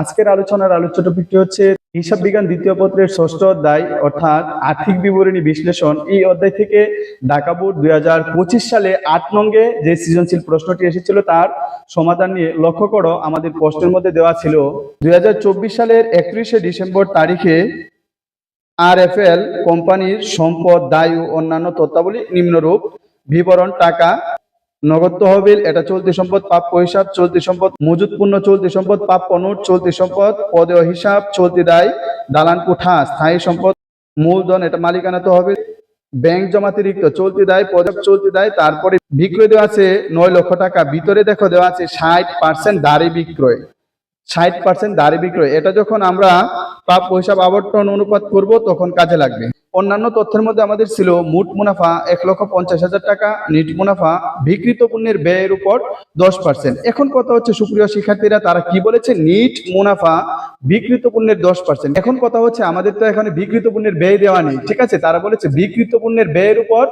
আজকের আলোচনার আলোচ্য টপিকটি হচ্ছে হিসাব বিজ্ঞান দ্বিতীয় পত্রের ষষ্ঠ অধ্যায়, অর্থাৎ আর্থিক বিবরণী বিশ্লেষণ। এই অধ্যায় থেকে ঢাকা বোর্ড দু হাজার পঁচিশ সালে আট নঙ্গে যে সৃজনশীল প্রশ্নটি এসেছিল, তার সমাধান নিয়ে লক্ষ্য করো, আমাদের প্রশ্নের মধ্যে দেওয়া ছিল, দুই হাজার চব্বিশ সালের একত্রিশে ডিসেম্বর তারিখে আরএফএল কোম্পানির সম্পদ, দায় ও অন্যান্য তথ্যাবলী নিম্নরূপ, বিবরণ, টাকা নগদ তহবিল, এটা চলতি সম্পদ প্রাপ্য হিসাব চলতি সম্পদ মজুদ পূর্ণ চলতি সম্পদ প্রাপ্য নোট চলতি সম্পদ পদেয় হিসাব চলতি দায়, দালান কোঠা, স্থায়ী সম্পদ, মূলধন, এটা মালিকানা তহবিল, ব্যাংক জমাতিরিক্ত চলতি দায় পদক চলতি দায়, তারপরে বিক্রয় দেওয়া আছে নয় লক্ষ টাকা, ভিতরে দেখো দেওয়া আছে ষাট পার্সেন্ট দাঁড়ি বিক্রয়, ষাট পার্সেন্ট দাঁড়ি বিক্রয়, এটা যখন আমরা প্রাপ্য হিসাব আবর্তন অনুপাত করব, তখন কাজে লাগবে। অন্যান্য তথ্যের মধ্যে আমাদের ছিল মোট মুনাফা এক লক্ষ পঞ্চাশ হাজার টাকা নিট মুনাফা বিকৃত পণ্যের ব্যয়ের উপর দশ পার্সেন্ট এখন কথা হচ্ছে, সুপ্রিয় শিক্ষার্থীরা, তারা কি বলেছে? নিট মুনাফা বিকৃত পণ্যের দশ পার্সেন্ট এখন কথা হচ্ছে, আমাদের তো এখানে বিকৃত পণ্যের ব্যয় দেওয়া নেই, ঠিক আছে? তারা বলেছে, বিকৃত পণ্যের ব্যয়ের উপর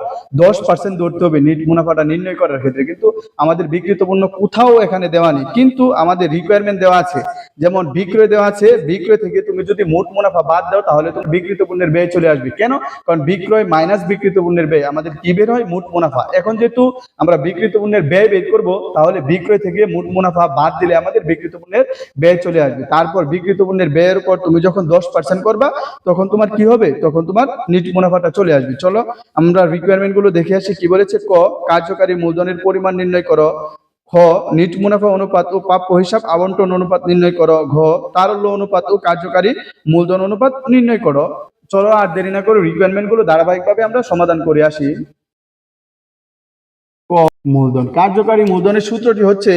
দশ পার্সেন্ট ধরতে হবে নিট মুনাফাটা নির্ণয় করার ক্ষেত্রে। কিন্তু আমাদের বিকৃত পণ্য কোথাও এখানে দেওয়া নেই। কিন্তু আমাদের রিকোয়ারমেন্ট দেওয়া আছে। যেমন বিক্রয় দেওয়া আছে, বিক্রয় থেকে তুমি যদি মোট মুনাফা বাদ দাও, তাহলে তুমি বিকৃত পণ্যের ব্যয় চলে আসবে। কেন? কারণ বিক্রয় মাইনাস বিকৃত পণ্যের ব্যয়। আমাদের কি বের হয়? মোট মুনাফা। এখন যেহেতু আমরা বিকৃত পণ্যের ব্যয় বের করব, তাহলে বিক্রয় থেকে মোট মুনাফা বাদ দিলে আমাদের বিকৃত পণ্যের ব্যয় চলে আসবে। তারপর বিকৃত পণ্যের ব্যয়ের উপর তুমি যখন দশ পার্সেন্ট করবা, তখন তোমার কি হবে? তখন তোমার নিট মুনাফাটা চলে আসবে। চলো, আমরা রিকোয়ারমেন্টগুলো দেখে আসি। কি বলেছে? ক, কার্যকারী মূলধনের পরিমাণ নির্ণয় করো। খ, নিট মুনাফা অনুপাত ও প্রাপ্য হিসাব আবন্টন অনুপাত নির্ণয় করো। ঘ, তারল্য অনুপাত ও কার্যকারী মূলধন অনুপাত নির্ণয় করো। চলো আর দেরি না করে রিকোয়ারমেন্টগুলো ধারাবাহিকভাবে আমরা সমাধান করে আসি। মূলধন, কার্যকারী মূলধনের সূত্রটি হচ্ছে,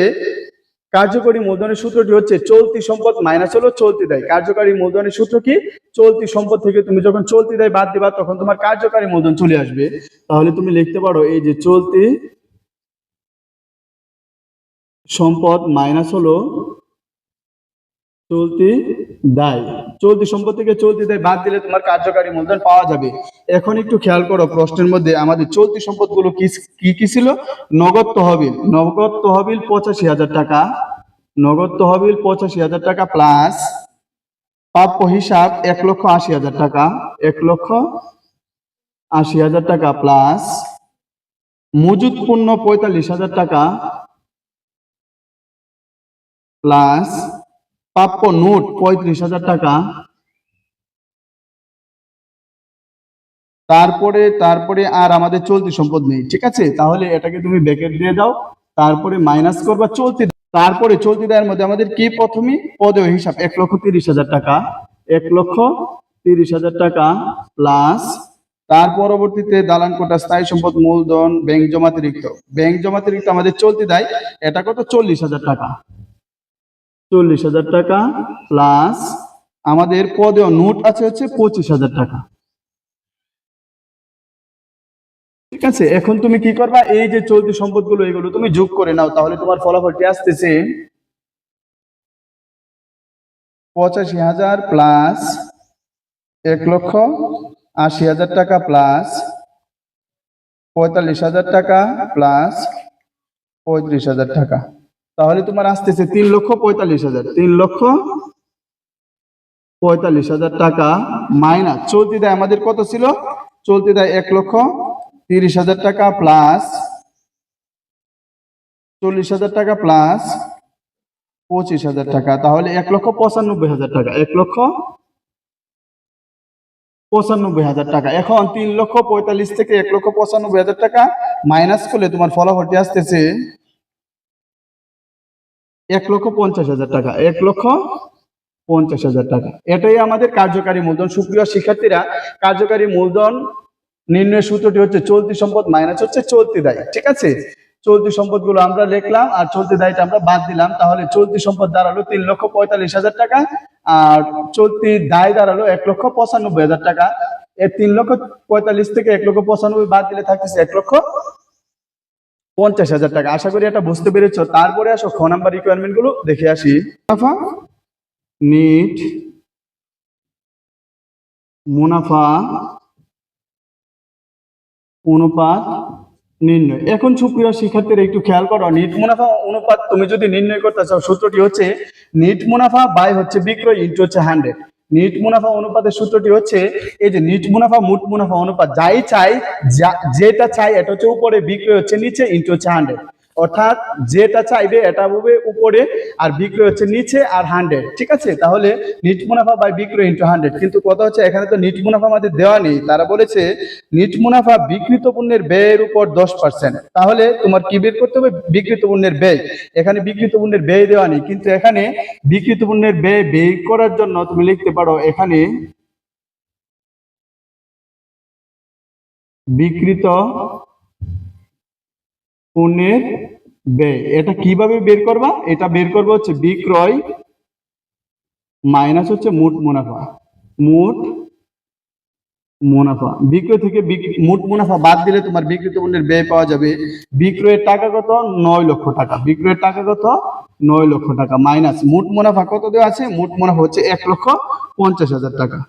কার্যকরী মূলধনের সূত্রটি হচ্ছে চলতি সম্পদ মাইনাস হলো চলতি দেয়। কার্যকারী মূলধনের সূত্র কি? চলতি সম্পদ থেকে তুমি যখন চলতি দেয় বাদ দিবা, তখন তোমার কার্যকারী মূলধন চলে আসবে। তাহলে তুমি লিখতে পারো এই যে চলতি সম্পদ মাইনাস হলো চলতি দায়। চলতি সম্পদ থেকে চলতি দায় বাদ দিলে তোমার কার্যকারী মূলধন পাওয়া যাবে। এখন একটু খেয়াল করো, প্রশ্নের মধ্যে আমাদের চলতি সম্পদগুলো কি কি ছিল? নগদ তহবিল। নগদ তহবিল পঁচাশি হাজার টাকা। নগদ তহবিল পঁচাশি হাজার টাকা প্লাস প্রাপ্য হিসাব এক লক্ষ আশি হাজার টাকা। এক লক্ষ আশি হাজার টাকা প্লাস মজুদ পণ্য পঁয়তাল্লিশ হাজার টাকা প্লাস প্রাপ্য নোট পঁয়ত্রিশ হাজার টাকা। তারপরে তারপরে আর আমাদের চলতি সম্পদ নেই, ঠিক আছে? তাহলে এটাকে তুমি ব্যাকেট দিয়ে দাও, তারপরে মাইনাস করবা চলতি, তারপরে চলতি দায়ের মধ্যে আমাদের কি প্রথমে পদেয় হিসাব, এক লক্ষ তিরিশ হাজার টাকা, এক লক্ষ তিরিশ হাজার টাকা প্লাস তার পরবর্তীতে দালান কোটা, স্থায়ী সম্পদ, মূলধন, ব্যাংক জমাতিরিক্ত ব্যাংক জমাতিরিক্ত আমাদের চলতি দেয়, এটা কত? চল্লিশ হাজার টাকা। চল্লিশ হাজার টাকা প্লাস আমাদের পদেও নোট আছে হচ্ছে পঁচিশ হাজার টাকা। ঠিক আছে, এখন তুমি কি করবা? এই যে চলতি সম্পদগুলো, এগুলো তুমি যোগ করে নাও, তাহলে তোমার ফলাফলটি আসতেছে পঁচাশি হাজার প্লাস এক লক্ষ আশি হাজার টাকা প্লাস পঁয়তাল্লিশ হাজার টাকা প্লাস পঁয়ত্রিশ হাজার টাকা। তাহলে তোমার আসতেছে তিন লক্ষ পঁয়তাল্লিশ হাজার। তিন লক্ষ পঁয়তাল্লিশ হাজার টাকা মাইনাস। চলতি দেয় আমাদের কত ছিল? চলতি দেয় এক লক্ষ তিরিশ হাজার টাকা প্লাস চল্লিশ হাজার টাকা প্লাস পঁচিশ হাজার টাকা। তাহলে এক লক্ষ পঁচানব্বই হাজার টাকা। এক লক্ষ পঁচানব্বই হাজার টাকা। এখন তিন লক্ষ পঁয়তাল্লিশ থেকে এক লক্ষ পঁচানব্বই হাজার টাকা মাইনাস করলে তোমার ফলাফলটি আসতেছে এক লক্ষ পঞ্চাশ হাজার টাকা, এক লক্ষ পঞ্চাশ হাজার টাকা। এটাই আমাদের কার্যকারী মূলধন। সুপ্রিয় শিক্ষার্থীরা, কার্যকারী মূলধন নির্ণয় সূত্রটি হচ্ছে চলতি সম্পদ মাইনাস হচ্ছে চলতি দায়, ঠিক আছে? চলতি সম্পদগুলো আমরা লিখলাম আর চলতি দায়টা আমরা বাদ দিলাম। তাহলে চলতি সম্পদ দাঁড়াল তিন লক্ষ পঁয়তাল্লিশ হাজার টাকা আর চলতি দায় দাঁড়াল এক লক্ষ পঁচানব্বই হাজার টাকা। তিন লক্ষ পঁয়তাল্লিশ থেকে এক লক্ষ পঁচানব্বই বাদ দিলে থাকতেছে এক লক্ষ পঞ্চাশ হাজার টাকা। আশা করি এটা বুঝতে পেরেছ। তারপরে আসো খ নাম্বার রিকোয়ারমেন্টগুলো, দেখে আসি। মুনাফা নিট মুনাফা, অনুপাত, নির্ণয়। এখন সুপ্রিয় শিক্ষার্থীরা একটু খেয়াল করো নিট মুনাফা, অনুপাত তুমি যদি নির্ণয় করতে চাও, সূত্রটি হচ্ছে নিট মুনাফা বাই হচ্ছে বিক্রয় ইন্টু হচ্ছে হান্ড্রেড নিট মুনাফা অনুপাতের সূত্রটি হচ্ছে, এই যে নিট মুনাফা, মুট মুনাফা অনুপাত যাই চাই যেটা চাই, এটা হচ্ছে উপরে, বিক্রয় হচ্ছে নিচে ইন্টু হচ্ছে হান্ড্রেড অর্থাৎ যেটা চাইবে এটা হবে উপরে আর বিক্রয় হচ্ছে নিচে আর হান্ড্রেড ঠিক আছে? তাহলে নিট মুনাফা বাই বিক্রয় ইন্টু হান্ড্রেড কিন্তু কথা হচ্ছে এখানে তো নিট মুনাফা আমাদের দেওয়া নেই। তারা বলেছে নিট মুনাফা বিকৃত পণ্যের ব্যয়ের উপর দশ পার্সেন্ট তাহলে তোমার কি বের করতে হবে? বিকৃত পণ্যের ব্যয়। এখানে বিকৃত পণ্যের ব্যয় দেওয়া নেই, কিন্তু এখানে বিকৃত পণ্যের ব্যয় ব্যয় করার জন্য তুমি লিখতে পারো এখানে বিকৃত পণ্যের ব্যয়। এটা কীভাবে বের করবা? এটা বের করব হচ্ছে বিক্রয় মাইনাস হচ্ছে মোট মুনাফা। মোট মুনাফা। বিক্রয় থেকে মোট মুনাফা বাদ দিলে তোমার বিক্রিত পণ্যের ব্যয় পাওয়া যাবে বিক্রয়ের টাকা কত নয় লক্ষ টাকা। বিক্রয়ের টাকা কত নয় লক্ষ টাকা মাইনাস। মোট মুনাফা কত দেওয়া আছে? মোট মুনাফা হচ্ছে এক লক্ষ পঞ্চাশ হাজার টাকা।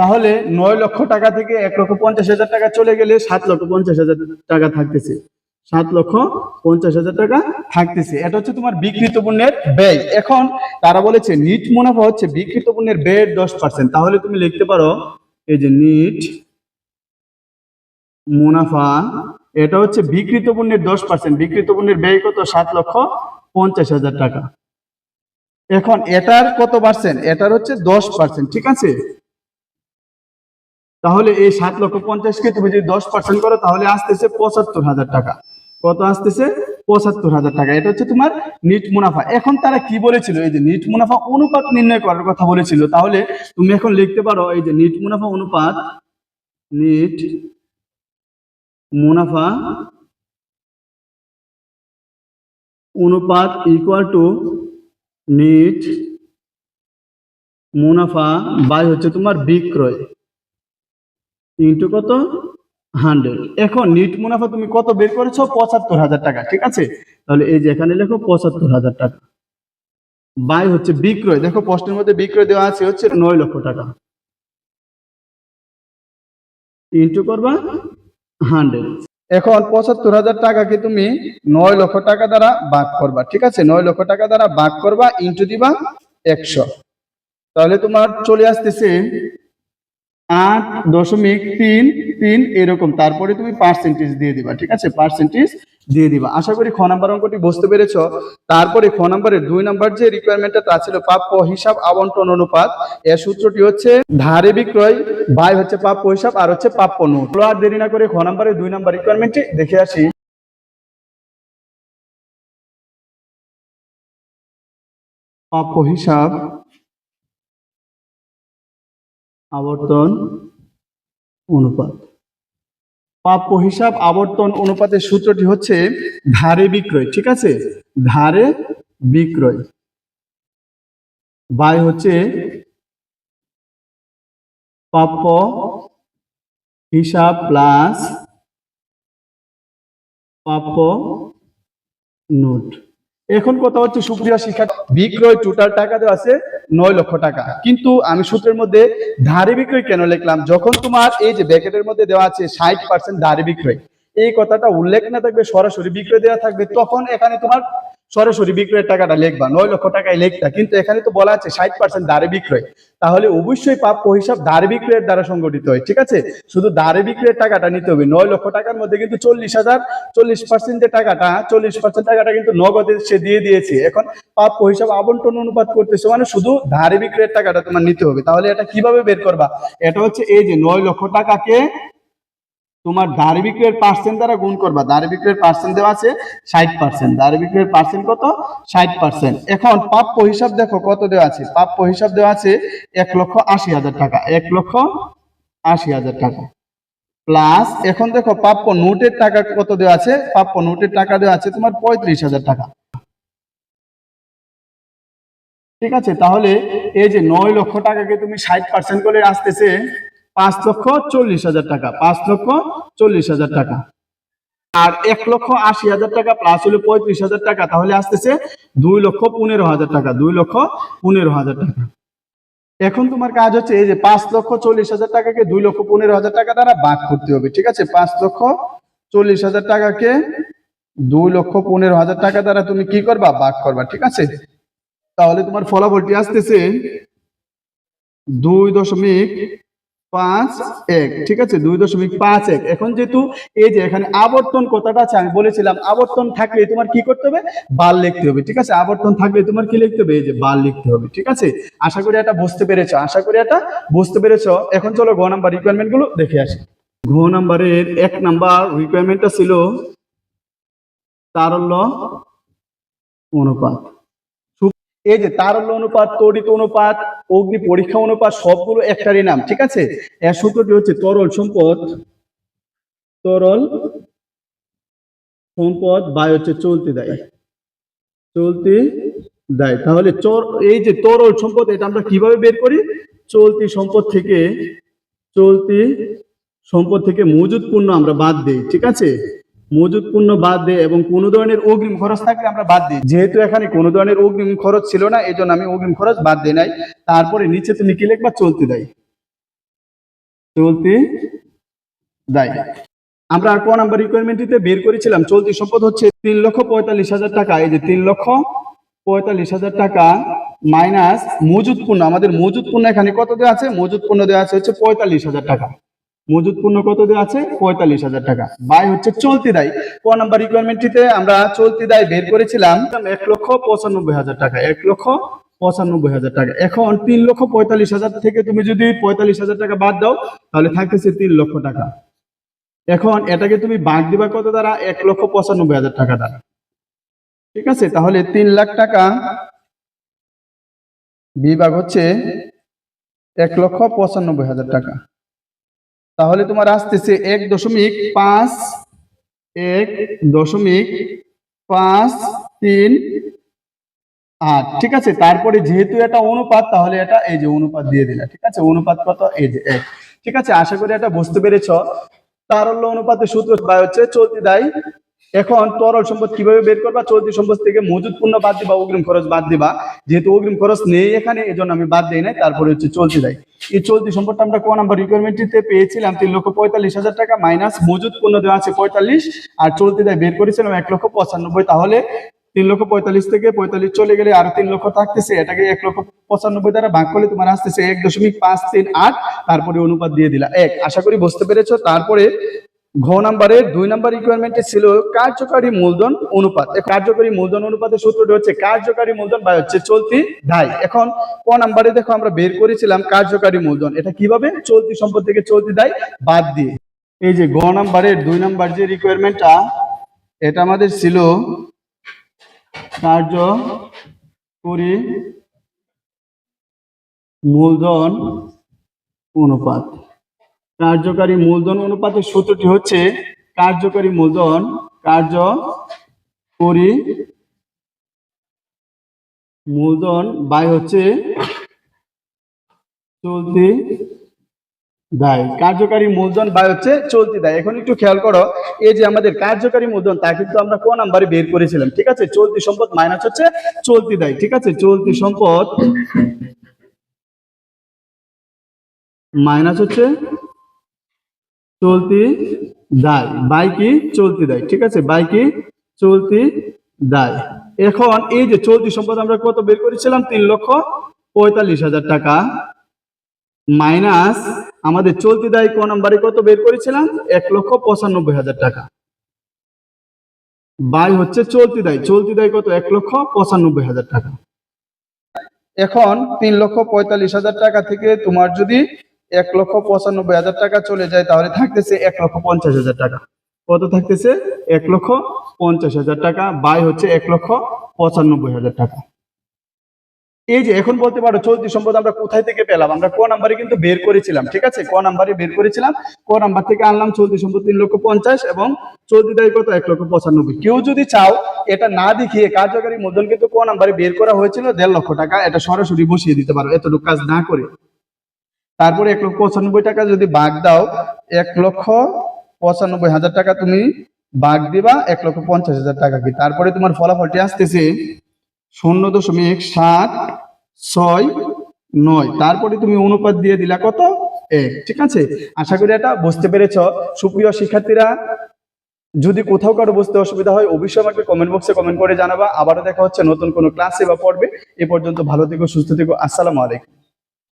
তাহলে নয় লক্ষ টাকা থেকে এক লক্ষ পঞ্চাশ হাজার টাকা চলে গেলে সাত লক্ষ পঞ্চাশ হাজার টাকা থাকতেছে। সাত লক্ষ পঞ্চাশ হাজার টাকা থাকতেছে। এটা হচ্ছে তোমার বিকৃত পণ্যের ব্যয়। এখন তারা বলেছে, নিট মুনাফা হচ্ছে বিকৃত পণ্যের ব্যয়ের দশ পার্সেন্ট তাহলে তুমি লিখতে পারো, এই যে নিট মুনাফা, এটা হচ্ছে বিকৃত পণ্যের দশ পার্সেন্ট বিকৃত পণ্যের ব্যয় কত? সাত লক্ষ পঞ্চাশ হাজার টাকা। এখন এটার কত পার্সেন্ট এটার হচ্ছে দশ পার্সেন্ট ঠিক আছে? তাহলে এই সাত লক্ষ পঞ্চাশকে তুমি যদি দশ পার্সেন্ট করো, তাহলে আসতেছে পঁচাত্তর হাজার টাকা। কত আসতেছে? পঁচাত্তর হাজার টাকা। এটা হচ্ছে তোমার নিট মুনাফা। এখন তারা কি বলেছিল? এই যে নিট মুনাফা অনুপাত নির্ণয় করার কথা বলেছিল। তাহলে তুমি এখন লিখতে পারো, এই যে নিট মুনাফা অনুপাত, নিট মুনাফা অনুপাত ইকুয়াল টু নিট মুনাফা বাই হচ্ছে তোমার বিক্রয়। ইন্টু কত? হান্ড্রেড। এখন নিট মুনাফা তুমি কত বের করেছ? পঁচাত্তর হাজার টাকা, ঠিক আছে? তাহলে এই যে এখানে লেখো পঁচাত্তর হাজার টাকা। বাই হচ্ছে বিক্রয়। দেখো প্রশ্নের মধ্যে বিক্রয় দেওয়া আছে হচ্ছে নয় লক্ষ টাকা। ইন্টু করবা হান্ড্রেড। এখন পঁচাত্তর হাজার টাকাকে তুমি নয় লক্ষ টাকা দ্বারা ভাগ করবা, ঠিক আছে? নয় লক্ষ টাকা দ্বারা ভাগ করবা, ইন্টু দিবা একশো। তাহলে তোমার চলে আসতেছে আট দশমিক তিন তিন এরকম। তারপরে তুমি পার্সেন্টেজ দিয়ে দিবা, ঠিক আছে? পার্সেন্টেজ দিয়ে দিবা। আশা করি খ নাম্বার অঙ্কটি বুঝতে পেরেছ। তারপরে খ নাম্বারের দুই নাম্বার যে রিকোয়ারমেন্টটা তা ছিল প্রাপ্য হিসাব আবন্টন অনুপাত, এর সূত্রটি হচ্ছে ধারে বিক্রয়, বাই হচ্ছে প্রাপ্য হিসাব, আর হচ্ছে প্রাপ্য নোট। আর দেরি না করে খ নাম্বারের দুই নাম্বার রিকোয়ারমেন্টটি দেখে আসি। প্রাপ্য হিসাব আবর্তন অনুপাত। প্রাপ্য হিসাব আবর্তন অনুপাতের সূত্রটি হচ্ছে ধারে বিক্রয়, ঠিক আছে? ধারে বিক্রয়। বাই হচ্ছে প্রাপ্য হিসাব প্লাস প্রাপ্য নোট। এখন কথা হচ্ছে সুপ্রিয়া শিক্ষা বিক্রয় টোটাল টাকা দেওয়া আছে নয় লক্ষ টাকা। কিন্তু আমি সূত্রের মধ্যে ধারে বিক্রয় কেন লিখলাম? যখন তোমার এই যে ব্যাকেটের মধ্যে দেওয়া আছে ষাট পার্সেন্ট ধারে বিক্রয়, এই কথাটা উল্লেখ না থাকবে, সরাসরি বিক্রয় দেওয়া থাকবে, তখন এখানে তোমার সরাসরি বিক্রয়ের টাকাটা লিখবা, নয় লক্ষ টাকায় লিখতা। কিন্তু এখানে তো বলা আছে ষাট পার্সেন্ট দারে বিক্রয়। তাহলে অবশ্যই প্রাপ্য হিসাব দাঁড়ে বিক্রয়ের দ্বারা সংগঠিত হয়, ঠিক আছে? শুধু দাঁড়ে বিক্রয়ের টাকাটা নিতে হবে, নয় লক্ষ টাকার মধ্যে কিন্তু চল্লিশ হাজার, চল্লিশ পার্সেন্টের টাকাটা, চল্লিশ পার্সেন্ট টাকাটা কিন্তু নগদে সে দিয়ে দিয়েছে। এখন প্রাপ্য হিসাব আবন্টন অনুপাত করতেছে মানে শুধু ধারে বিক্রয়ের টাকাটা তোমার নিতে হবে। তাহলে এটা কীভাবে বের করবা? এটা হচ্ছে এই যে নয় লক্ষ টাকাকে তোমার দাঁড়ি বিক্রয়ের পার্সেন্ট দ্বারা গুণ করবা। দাঁড়ি বিক্রয়ের পার্সেন্ট দেওয়া আছে ষাট পার্সেন্ট দাঁড়ি বিক্রয়ের পার্সেন্ট কত? ষাট পার্সেন্ট এখন প্রাপ্য হিসাব দেখো কত দেওয়া আছে? প্রাপ্য হিসাব দেওয়া আছে এক লক্ষ আশি হাজার টাকা। এক লক্ষ আশি হাজার টাকা। প্লাস এখন দেখো প্রাপ্য নোটের টাকা কত দেওয়া আছে? প্রাপ্য নোটের টাকা দেওয়া আছে তোমার পঁয়ত্রিশ হাজার টাকা। ঠিক আছে? তাহলে এই যে নয় লক্ষ টাকাকে তুমি ষাট পার্সেন্ট করে আসতেছে পাঁচ লক্ষ চল্লিশ হাজার টাকা, পাঁচ লক্ষ চল্লিশ হাজার টাকা। আর এক লক্ষ আশি হাজার টাকা প্লাস হলো পঁয়ত্রিশ হাজার টাকা, তাহলে আসতেছে দুই লক্ষ পনেরো হাজার টাকা, দুই লক্ষ পনেরো হাজার টাকা। এখন তোমার কাজ হচ্ছে এই যে পাঁচ লক্ষ চল্লিশ হাজার টাকাকে দুই লক্ষ পনেরো হাজার টাকা দ্বারা ভাগ করতে হবে, ঠিক আছে? পাঁচ লক্ষ চল্লিশ হাজার টাকাকে দুই লক্ষ পনেরো হাজার টাকা দ্বারা তুমি কি করবা? ভাগ করবা, ঠিক আছে? তাহলে তোমার ফলাফলটি আসতেছে দুই দশমিক পাঁচ এক, ঠিক আছে? দুই দশমিক পাঁচ এক। এখন যেহেতু এই যে এখানে আবর্তন কথাটা আছে, আমি বলেছিলাম, আবর্তন থাকলে তোমার কি করতে হবে? বাল লিখতে হবে, ঠিক আছে? আবর্তন থাকলে তোমার কি লিখতে হবে? এই যে বাল লিখতে হবে, ঠিক আছে? আশা করি এটা বুঝতে পেরেছ, আশা করি এটা বুঝতে পেরেছ। এখন চলো গ নাম্বার রিকোয়ারমেন্টগুলো দেখে আসি। ঘ নাম্বারের এক নাম্বার রিকোয়ারমেন্টটা ছিল তারল্য অনুপাত। এই যে তারল্য অনুপাত, তড়িৎ অনুপাত, অগ্নি পরীক্ষা অনুপাত, সবগুলো একটারই নাম, ঠিক আছে? এর সূত্রটি হচ্ছে? তরল সম্পদ তরল সম্পদ বায়ু হচ্ছে চলতে দেয়। চলতি দেয়। তাহলে চর, এই যে তরল সম্পদ, এটা আমরা কীভাবে বের করি? চলতি সম্পদ থেকে, চলতি সম্পদ থেকে মজুদ পণ্য আমরা বাদ দিই, ঠিক আছে? মজুদ পণ্য বাদ দেয় এবং কোনো ধরনের অগ্রিম খরচ থাকলে আমরা বাদ দিই। যেহেতু এখানে কোনো ধরনের অগ্রিম খরচ ছিল না এই আমি অগ্রিম খরচ বাদ দিই নাই। তারপরে নিচে তুমি কি লিখবা চলতে দেয়। চলতি দেয়। আমরা আর ক নাম্বার রিকোয়ারমেন্টটিতে বের করেছিলাম, চলতি সম্পদ হচ্ছে তিন লক্ষ পঁয়তাল্লিশ হাজার টাকা। এই যে তিন লক্ষ পঁয়তাল্লিশ হাজার টাকা মাইনাস মজুদ পণ্য আমাদের মজুদ পণ্য এখানে কত দেওয়া আছে? মজুদ পণ্য দেওয়া আছে হচ্ছে পঁয়তাল্লিশ হাজার টাকা। মজুদ পণ্য কত দেওয়া আছে? পঁয়তাল্লিশ হাজার টাকা। বাই হচ্ছে চলতি দায়। ক নাম্বার রিকোয়ারমেন্টটিতে আমরা চলতি দায় বের করেছিলাম। এক লক্ষ পঁচানব্বই হাজার টাকা, এক লক্ষ পঁচানব্বই হাজার টাকা। এখন তিন লক্ষ পঁয়তাল্লিশ হাজার থেকে তুমি যদি পঁয়তাল্লিশ হাজার টাকা বাদ দাও, তাহলে থাকতেছে তিন লক্ষ টাকা। এখন এটাকে তুমি ভাগ দিবা কত দ্বারা? এক লক্ষ পঁচানব্বই হাজার টাকা দ্বারা। ঠিক আছে? তাহলে তিন লাখ টাকা বিভাগ হচ্ছে এক লক্ষ পঁচানব্বই হাজার টাকা। তাহলে তোমার আসতেছে এক দশমিক পাঁচ, এক দশমিক পাঁচ তিন আট। ঠিক আছে? তারপরে যেহেতু এটা অনুপাত, তাহলে এটা এই যে অনুপাত দিয়ে দিলা ঠিক আছে? অনুপাত কত? এই যে এক। ঠিক আছে? আশা করি এটা বুঝতে পেরেছ। তারল্য অনুপাতের সূত্র হচ্ছে চলতি দায় এখন তরল সম্পদ কীভাবে বের করবা? চলতি সম্পদ থেকে মজুদ পণ্য বাদ দিবা, অগ্রিম খরচ বাদ দিবা। যেহেতু অগ্রিম খরচ নেই এখানে এই আমি বাদ দিই নাই, তারপরে হচ্ছে চলতি দায়। এই চলতি সম্পদটা আমরা কোন নাম্বার রিকোয়ারমেন্টটিতে পেয়েছিলাম? তিন লক্ষ পঁয়তাল্লিশ হাজার টাকা মাইনাস মজুদ পণ্য দেওয়া আছে পঁয়তাল্লিশ, আর চলতি দায় বের করেছিলাম এক লক্ষ পঁচানব্বই। তাহলে তিন লক্ষ পঁয়তাল্লিশ থেকে পঁয়তাল্লিশ চলে গেলে আরও তিন লক্ষ থাকতেছে। এটাকে এক লক্ষ পঁচানব্বই দ্বারা ভাগ করলে তোমার আসতেছে এক দশমিক পাঁচ তিন আট, তারপরে অনুপাত দিয়ে দিলা। এক, আশা করি বুঝতে পেরেছ। তারপরে ঘ নাম্বারের দুই নাম্বার রিকোয়ারমেন্টে ছিল কার্যকারী মূলধন অনুপাত। কার্যকারী মূলধন অনুপাতের সূত্রটি হচ্ছে কার্যকারী মূলধন বা হচ্ছে চলতি দায়। এখন ক নাম্বারে দেখো আমরা বের করেছিলাম কার্যকারী মূলধন। এটা কীভাবে? চলতি সম্পদ থেকে চলতি দায় বাদ দিয়ে। এই যে গ নাম্বারের দুই নাম্বার যে রিকোয়ারমেন্টটা এটা আমাদের ছিল কার্যকরী মূলধন অনুপাত। কার্যকারী মূলধন অনুপাতের সূত্রটি হচ্ছে কার্যকারী মূলধন কার্য করি মূলধন বাই হচ্ছে চলতি দায়। কার্যকারী মূলধন বাই হচ্ছে চলতি দায়। এখন একটু খেয়াল করো, এই যে আমাদের কার্যকারী মূলধন, তা কিন্তু আমরা কোন নাম্বারে বের করেছিলাম, ঠিক আছে? চলতি সম্পদ মাইনাস হচ্ছে চলতি দায়, ঠিক আছে? চলতি সম্পদ মাইনাস হচ্ছে চলতি দায় বাই কি চলতি দায়, ঠিক আছে? বাই কি চলতি দায়। এখন এই যে চলতি সম্পদ আমরা কত বের করেছিলাম? তিন লক্ষ পঁয়তাল্লিশ হাজার টাকা। মাইনাস আমাদের চলতি দায় ক নাম্বারে কত বের করেছিলাম? এক লক্ষ পঁচানব্বই হাজার টাকা। বাই হচ্ছে চলতি দায়। চলতি দায় কত? এক লক্ষ পঁচানব্বই হাজার টাকা। এখন তিন লক্ষ পঁয়তাল্লিশ হাজার টাকা থেকে তোমার যদি এক লক্ষ পঁচানব্বই হাজার টাকা চলে যায়, তাহলে থাকতেছে এক লক্ষ পঞ্চাশ হাজার টাকা। কত থাকতেছে? এক লক্ষ পঞ্চাশ হাজার টাকা বাই হচ্ছে এক লক্ষ পঁচানব্বই হাজার টাকা। এই যে এখন বলতে পারো চলতি সম্পদ আমরা কোথায় থেকে পেলাম? আমরা ক নাম্বারে কিন্তু বের করেছিলাম, ঠিক আছে? ক নাম্বারে বের করেছিলাম, ক নাম্বার থেকে আনলাম চলতি সম্পদ তিন লক্ষ পঞ্চাশ এবং চলতি দায় কত? এক লক্ষ পঁচানব্বই। কেউ যদি চাও এটা না দেখিয়ে কার্যকারী মূলধন কিন্তু ক নাম্বারে বের করা হয়েছিল দেড় লক্ষ টাকা, এটা সরাসরি বসিয়ে দিতে পারো, এতটুকু কাজ না করে। তারপরে এক লক্ষ পঁচানব্বই টাকা যদি বাঘ দাও, এক লক্ষ পঁচানব্বই হাজার টাকা তুমি বাঘ দিবা, এক লক্ষ পঞ্চাশ হাজার টাকা কি? তারপরে তোমার ফলাফলটি আসতেছে শূন্য দশমিক সাত ছয় নয়। তারপরে তুমি অনুপাত দিয়ে দিলা কত? এক। ঠিক আছে? আশা করি এটা বুঝতে পেরেছ। সুপ্রিয় শিক্ষার্থীরা, যদি কোথাও কারও বুঝতে অসুবিধা হয়, অবশ্যই আমাকে কমেন্ট বক্সে কমেন্ট করে জানাবা। আবারও দেখা হচ্ছে নতুন কোনো ক্লাসে বা পড়বে এ পর্যন্ত ভালো থেকো, সুস্থ থেকো। আসসালামু আলাইকুম।